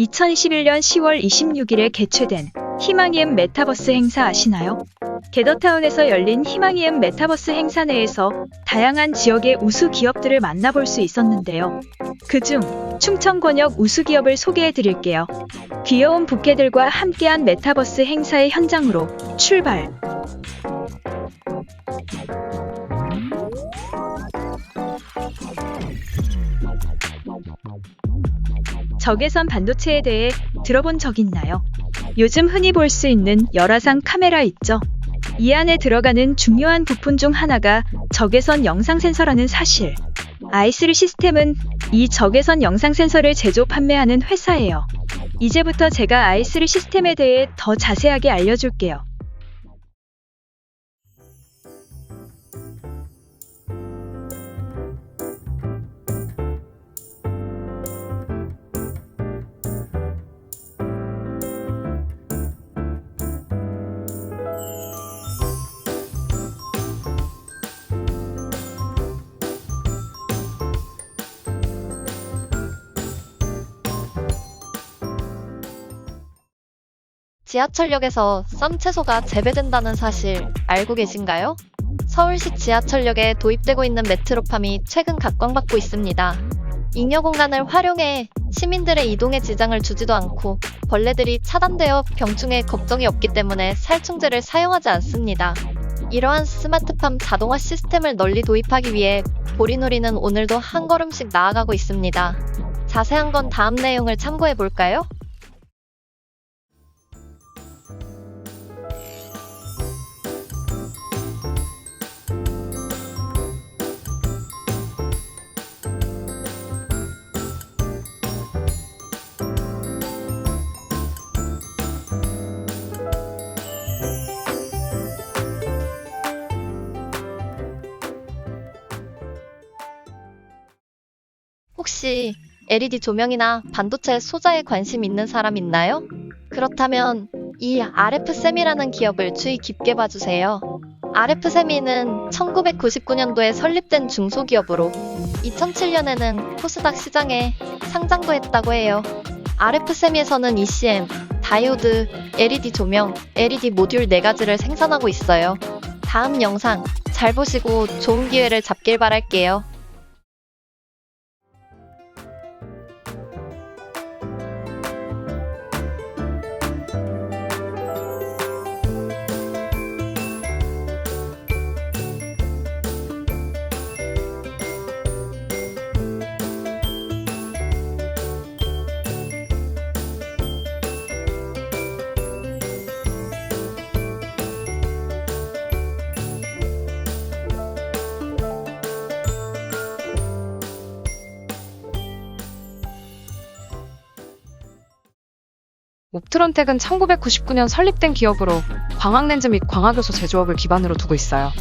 2021년 10월 26일에 개최된 희망이엠 메타버스 행사 아시나요? 게더타운에서 열린 희망이엠 메타버스 행사 내에서 다양한 지역의 우수 기업들을 만나볼 수 있었는데요. 그중 충청권역 우수 기업을 소개해 드릴게요. 귀여운 부캐들과 함께한 메타버스 행사의 현장으로 출발! 적외선 반도체에 대해 들어본 적 있나요? 요즘 흔히 볼 수 있는 열화상 카메라 있죠? 이 안에 들어가는 중요한 부품 중 하나가 적외선 영상 센서라는 사실. 아이스리 시스템은 이 적외선 영상 센서를 제조 판매하는 회사예요. 이제부터 제가 아이스리 시스템에 대해 더 자세하게 알려줄게요. 지하철역에서 쌈채소가 재배된다는 사실 알고 계신가요? 서울시 지하철역에 도입되고 있는 메트로팜이 최근 각광받고 있습니다. 잉여 공간을 활용해 시민들의 이동에 지장을 주지도 않고 벌레들이 차단되어 병충해 걱정이 없기 때문에 살충제를 사용하지 않습니다. 이러한 스마트팜 자동화 시스템을 널리 도입하기 위해 보리놀이는 오늘도 한 걸음씩 나아가고 있습니다. 자세한 건 다음 내용을 참고해 볼까요? 혹시 LED 조명이나 반도체 소자에 관심 있는 사람 있나요? 그렇다면 이 RF세미라는 기업을 주의 깊게 봐주세요. RF세미는 1999년도에 설립된 중소기업으로 2007년에는 코스닥 시장에 상장도 했다고 해요. RF세미에서는 ECM, 다이오드, LED 조명, LED 모듈 4가지를 생산하고 있어요. 다음 영상 잘 보시고 좋은 기회를 잡길 바랄게요. 옵트론텍은 1999년 설립된 기업으로 광학렌즈 및 광학요소 제조업을 기반으로 두고 있어요.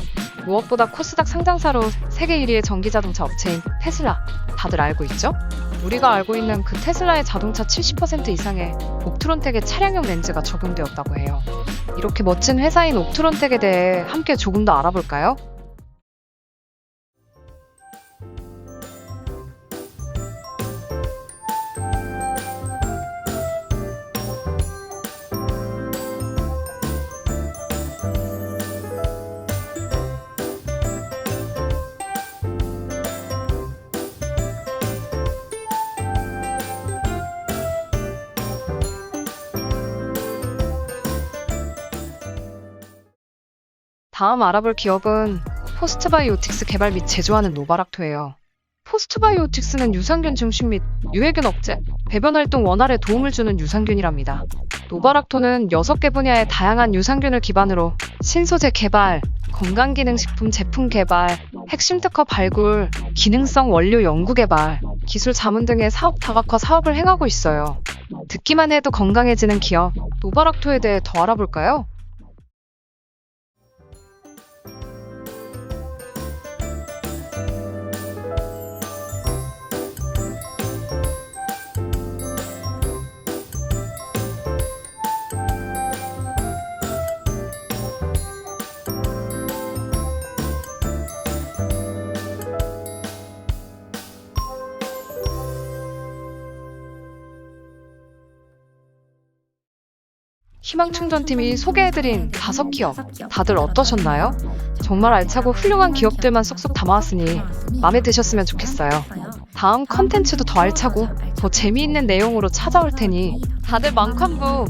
무엇보다 코스닥 상장사로 세계 1위의 전기자동차 업체인 테슬라 다들 알고 있죠? 우리가 알고 있는 그 테슬라의 자동차 70% 이상에 옵트론텍의 차량용 렌즈가 적용되었다고 해요. 이렇게 멋진 회사인 옵트론텍에 대해 함께 조금 더 알아볼까요? 다음 알아볼 기업은 포스트바이오틱스 개발 및 제조하는 노바락토예요. 포스트바이오틱스는 유산균 증식 및 유해균 억제, 배변 활동 원활에 도움을 주는 유산균이랍니다. 노바락토는 6개 분야의 다양한 유산균을 기반으로 신소재 개발, 건강기능식품 제품 개발, 핵심 특허 발굴, 기능성 원료 연구 개발, 기술 자문 등의 사업 다각화 사업을 행하고 있어요. 듣기만 해도 건강해지는 기업, 노바락토에 대해 더 알아볼까요? 희망충전팀이 소개해드린 다섯 기업 다들 어떠셨나요? 정말 알차고 훌륭한 기업들만 쏙쏙 담아왔으니 마음에 드셨으면 좋겠어요. 다음 컨텐츠도 더 알차고 더 재미있는 내용으로 찾아올 테니 다들 만관부